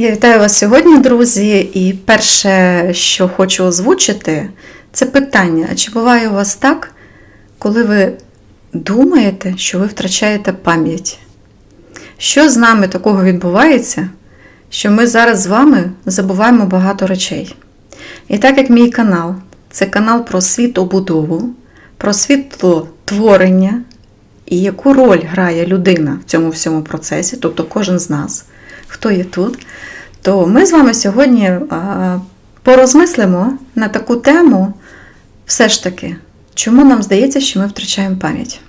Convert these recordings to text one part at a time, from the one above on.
Я вітаю вас сьогодні, друзі. І перше, що хочу озвучити, це питання: а чи буває у вас так, коли ви думаєте, що ви втрачаєте пам'ять? Що з нами такого відбувається, що ми зараз з вами забуваємо багато речей? І так як мій канал це канал про світобудову, про світлотворення і яку роль грає людина в цьому всьому процесі, тобто кожен з нас, хто є тут, то ми з вами сьогодні порозмислимо на таку тему, все ж таки, чому нам здається, що ми втрачаємо пам'ять.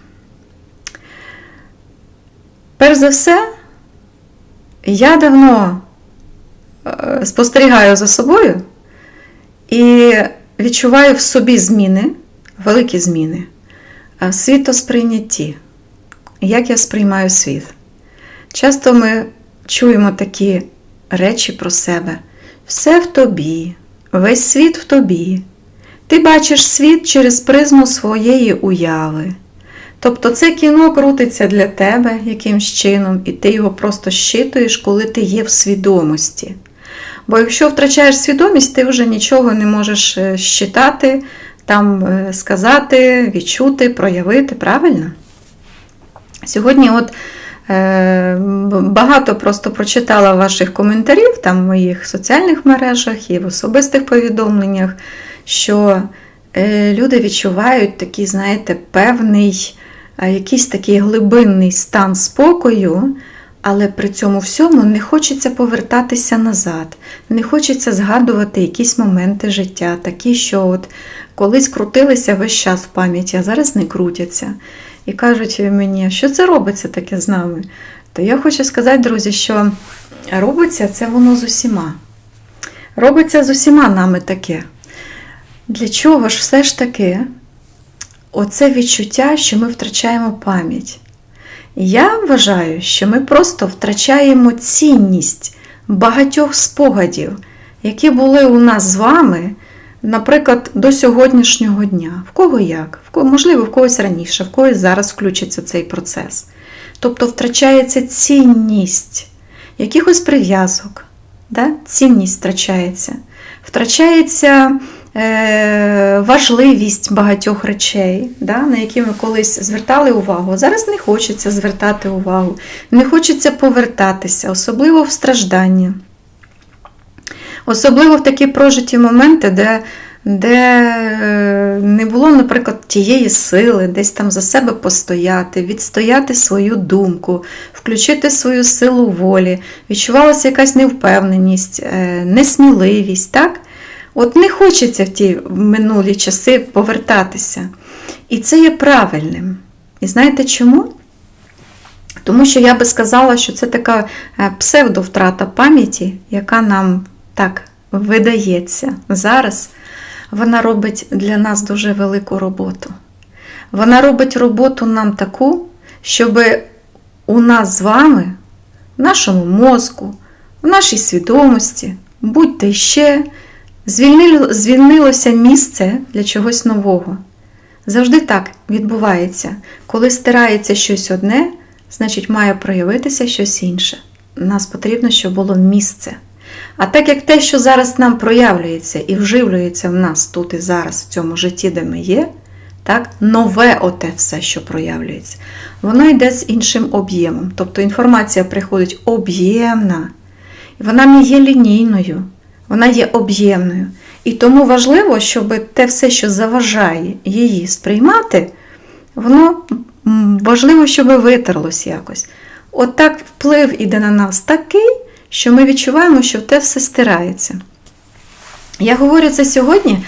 Перш за все, я давно е, спостерігаю за собою і відчуваю в собі зміни, великі зміни, в світосприйнятті, як я сприймаю світ. Часто ми чуємо такі речі про себе: все в тобі, весь світ в тобі. Ти бачиш світ через призму своєї уяви. Тобто це кіно крутиться для тебе якимсь чином, і ти його просто щитуєш, коли ти є в свідомості. Бо якщо втрачаєш свідомість, ти вже нічого не можеш е, щитати, там е, сказати, відчути, проявити, правильно? Сьогодні от багато просто прочитала ваших коментарів там в моїх соціальних мережах і в особистих повідомленнях, що е, люди відчувають такий, знаєте, певний, е, якийсь такий глибинний стан спокою. Але при цьому всьому не хочеться повертатися назад, не хочеться згадувати якісь моменти життя, такі, що от колись крутилися весь час в пам'яті, а зараз не крутяться. І кажуть мені, що це робиться таке з нами. То я хочу сказати, друзі, що робиться це воно з усіма. Робиться з усіма нами таке. Для чого ж все ж таки оце відчуття, що ми втрачаємо пам'ять? Я вважаю, що ми просто втрачаємо цінність багатьох спогадів, які були у нас з вами, наприклад, до сьогоднішнього дня. В кого як? В кого, можливо, в когось раніше, в когось зараз включиться цей процес. Тобто втрачається цінність якихось прив'язок, да? цінність втрачається. Втрачається е, важливість багатьох речей, да, на які ми колись звертали увагу. Зараз не хочеться звертати увагу, не хочеться повертатися, особливо в страждання. Особливо в такі прожиті моменти, де де е, не було, наприклад, тієї сили, десь там за себе постояти, відстояти свою думку, включити свою силу волі, відчувалася якась невпевненість, е, несміливість. так? От не хочеться в ті минулі часи повертатися. І це є правильним. І знаєте чому? Тому що я би сказала, що це така е, псевдовтрата пам'яті, яка нам так видається зараз. Вона робить для нас дуже велику роботу. Вона робить роботу нам таку, щоб у нас з вами, в нашому мозку, в нашій свідомості, будь-де ще звільнилося місце для чогось нового. Завжди так відбувається. Коли стирається щось одне, значить має проявитися щось інше. Нас потрібно, щоб було місце. А так як те, що зараз нам проявлюється і вживлюється в нас тут і зараз, в цьому житті, де ми є, так, нове оте все, що проявлюється, воно йде з іншим об'ємом. Тобто інформація приходить об'ємна, вона не є лінійною вона є об'ємною. І тому важливо, щоб те все, що заважає її сприймати, воно важливо, щоб витерлось якось. От вплив іде на нас такий, що ми відчуваємо, що те все стирається. Я говорю це сьогодні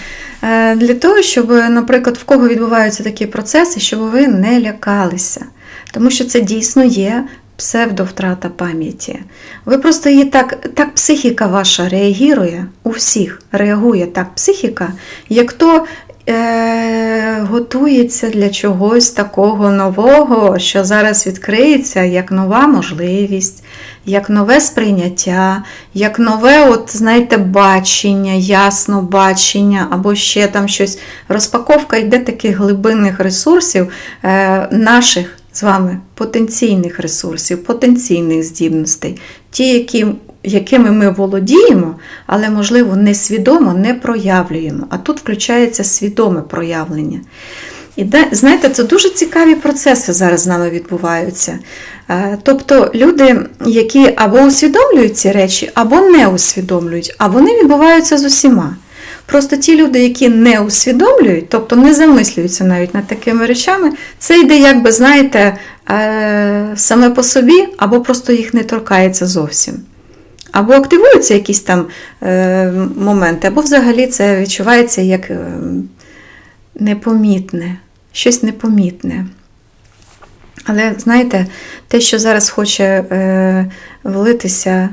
е, для того, щоб, наприклад, в кого відбуваються такі процеси, щоб ви не лякалися. Тому що це дійсно є псевдовтрата пам'яті. Ви просто її так, так психіка ваша реагує, у всіх реагує так психіка, як то е, готується для чогось такого нового, що зараз відкриється як нова можливість, як нове сприйняття, як нове, от, знаєте, бачення, ясно бачення, або ще там щось. Розпаковка йде таких глибинних ресурсів е, наших з вами потенційних ресурсів, потенційних здібностей, ті, які якими ми володіємо, але, можливо, несвідомо не проявлюємо. А тут включається свідоме проявлення. І знаєте, це дуже цікаві процеси зараз з нами відбуваються. Е, Тобто люди, які або усвідомлюють ці речі, або не усвідомлюють, а вони відбуваються з усіма. Просто ті люди, які не усвідомлюють, тобто не замислюються навіть над такими речами, це йде, якби, знаєте, е, саме по собі, або просто їх не торкається зовсім. Або активуються якісь там е, моменти, або взагалі це відчувається як непомітне, щось непомітне. Але знаєте, те, що зараз хоче е, влитися е,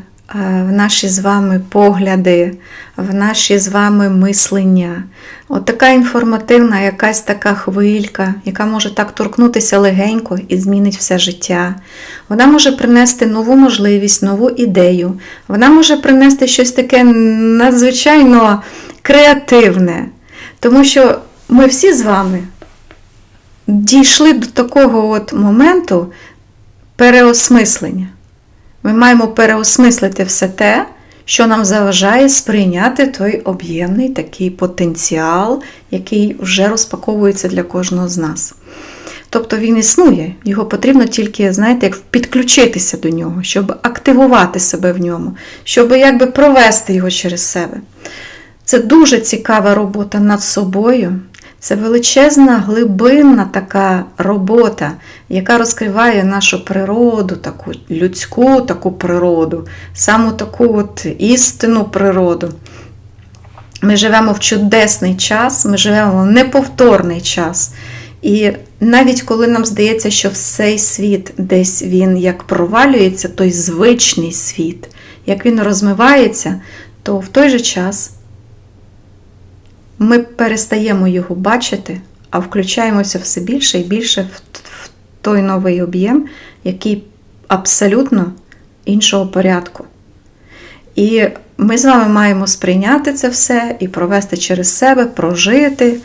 в наші з вами погляди, в наші з вами мислення, от така інформативна якась така хвилька, яка може так торкнутися легенько і змінить все життя. Вона може принести нову можливість, нову ідею. Вона може принести щось таке надзвичайно креативне. Тому що ми всі з вами дійшли до такого от моменту переосмислення. Ми маємо переосмислити все те, що нам заважає сприйняти той об'ємний такий потенціал, який вже розпаковується для кожного з нас. Тобто він існує, його потрібно тільки, знаєте, як підключитися до нього, щоб активувати себе в ньому, щоб якби провести його через себе. Це дуже цікава робота над собою. Це величезна глибинна така робота, яка розкриває нашу природу, таку людську таку природу, саму таку от істинну природу. Ми живемо в чудесний час, ми живемо в неповторний час. І навіть коли нам здається, що цей світ десь він як провалюється, той звичний світ, як він розмивається, то в той же час ми перестаємо його бачити, а включаємося все більше і більше в той новий об'єм, який абсолютно іншого порядку. І ми з вами маємо сприйняти це все і провести через себе, прожити,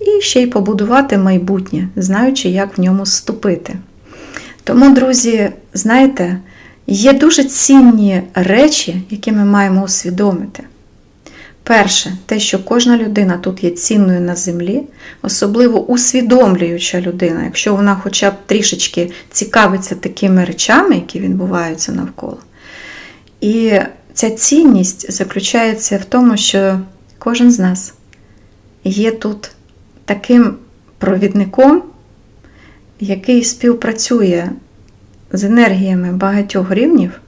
і ще й побудувати майбутнє, знаючи, як в ньому ступити. Тому, друзі, знаєте, є дуже цінні речі, які ми маємо усвідомити. Перше, те, що кожна людина тут є цінною на землі, особливо усвідомлююча людина, якщо вона хоча б трішечки цікавиться такими речами, які відбуваються навколо. І ця цінність заключається в тому, що кожен з нас є тут таким провідником, який співпрацює з енергіями багатьох рівнів,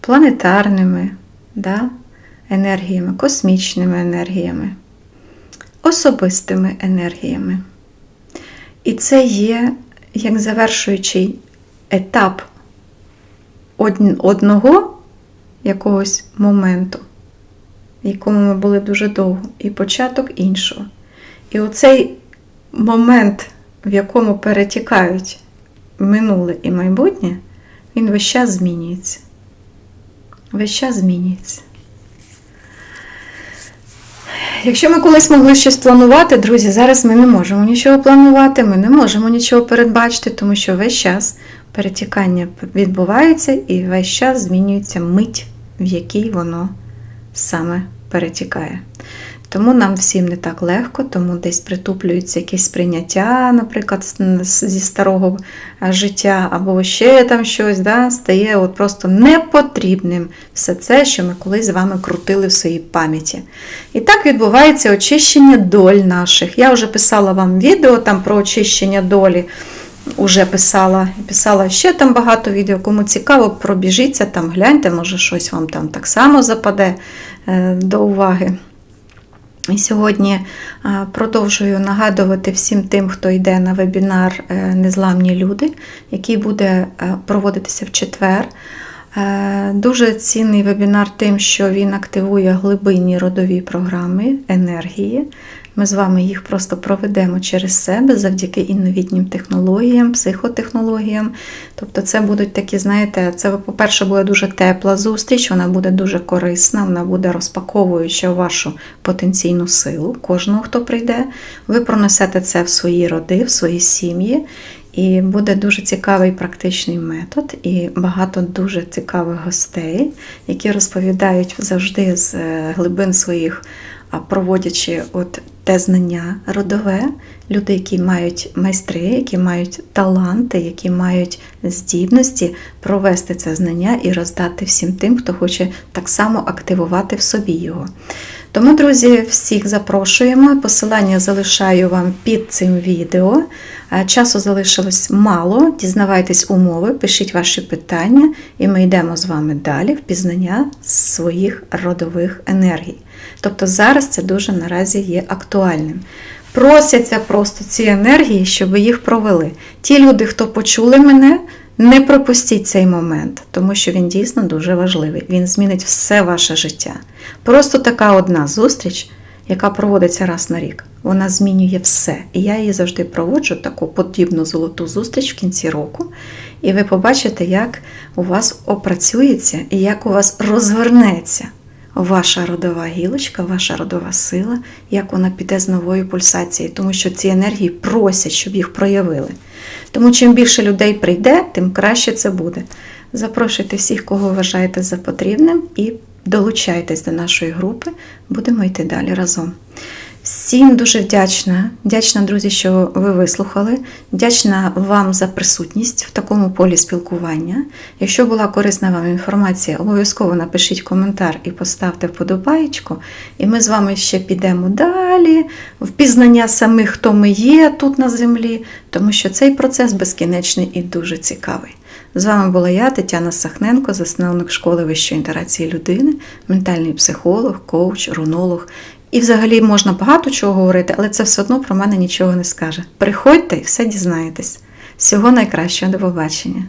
планетарними. да, енергіями, космічними енергіями, особистими енергіями. І це є як завершуючий етап одного якогось моменту, в якому ми були дуже довго, і початок іншого. І оцей момент, в якому перетікають минуле і майбутнє, він весь час змінюється. Весь час змінюється. Якщо ми колись могли щось планувати, друзі, зараз ми не можемо нічого планувати, ми не можемо нічого передбачити, тому що весь час перетікання відбувається і весь час змінюється мить, в якій воно саме перетікає. Тому нам всім не так легко, тому десь притуплюється якесь сприйняття, наприклад, зі старого життя, або ще там щось, да, стає от просто непотрібним все це, що ми колись з вами крутили в своїй пам'яті. І так відбувається очищення доль наших. Я вже писала вам відео там про очищення долі. Уже писала писала ще там багато відео. Кому цікаво, пробіжіться там, гляньте, може щось вам там так само западе е, до уваги. І сьогодні продовжую нагадувати всім тим, хто йде на вебінар е, Незламні люди, який буде е, проводитися в четвер. Е, дуже цінний вебінар тим, що він активує глибинні родові програми енергії. Ми з вами їх просто проведемо через себе завдяки інновітнім технологіям, психотехнологіям. Тобто, це будуть такі, знаєте, це, по-перше, буде дуже тепла зустріч, вона буде дуже корисна, вона буде розпаковуюча вашу потенційну силу, кожного, хто прийде. Ви пронесете це в свої роди, в свої сім'ї. І буде дуже цікавий практичний метод, і багато дуже цікавих гостей, які розповідають завжди з е, глибин своїх, проводячи от те знання родове, люди, які мають майстри, які мають таланти, які мають здібності провести це знання і роздати всім тим, хто хоче так само активувати в собі його. Тому, друзі, всіх запрошуємо. Посилання залишаю вам під цим відео. Часу залишилось мало. Дізнавайтесь умови, пишіть ваші питання, і ми йдемо з вами далі в пізнання своїх родових енергій. Тобто зараз це дуже наразі є актуальним. Просяться просто ці енергії, щоб їх провели. Ті люди, хто почули мене, не пропустіть цей момент, тому що він дійсно дуже важливий. Він змінить все ваше життя. Просто така одна зустріч, яка проводиться раз на рік, вона змінює все. І я її завжди проводжу, таку подібну золоту зустріч в кінці року. І ви побачите, як у вас опрацюється і як у вас розвернеться ваша родова гілочка, ваша родова сила, як вона піде з новою пульсацією, тому що ці енергії просять, щоб їх проявили. Тому чим більше людей прийде, тим краще це буде. Запрошуйте всіх, кого вважаєте за потрібним, і долучайтесь до нашої групи. Будемо йти далі разом. Всім дуже вдячна. Вдячна, друзі, що ви вислухали. Вдячна вам за присутність в такому полі спілкування. Якщо була корисна вам інформація, обов'язково напишіть коментар і поставте вподобаєчку. І ми з вами ще підемо далі, в пізнання самих, хто ми є тут на землі, тому що цей процес безкінечний і дуже цікавий. З вами була я, Тетяна Сахненко, засновник школи вищої інтерації людини, ментальний психолог, коуч, рунолог. І взагалі можна багато чого говорити, але це все одно про мене нічого не скаже. Приходьте і все дізнаєтесь. Всього найкращого, до побачення!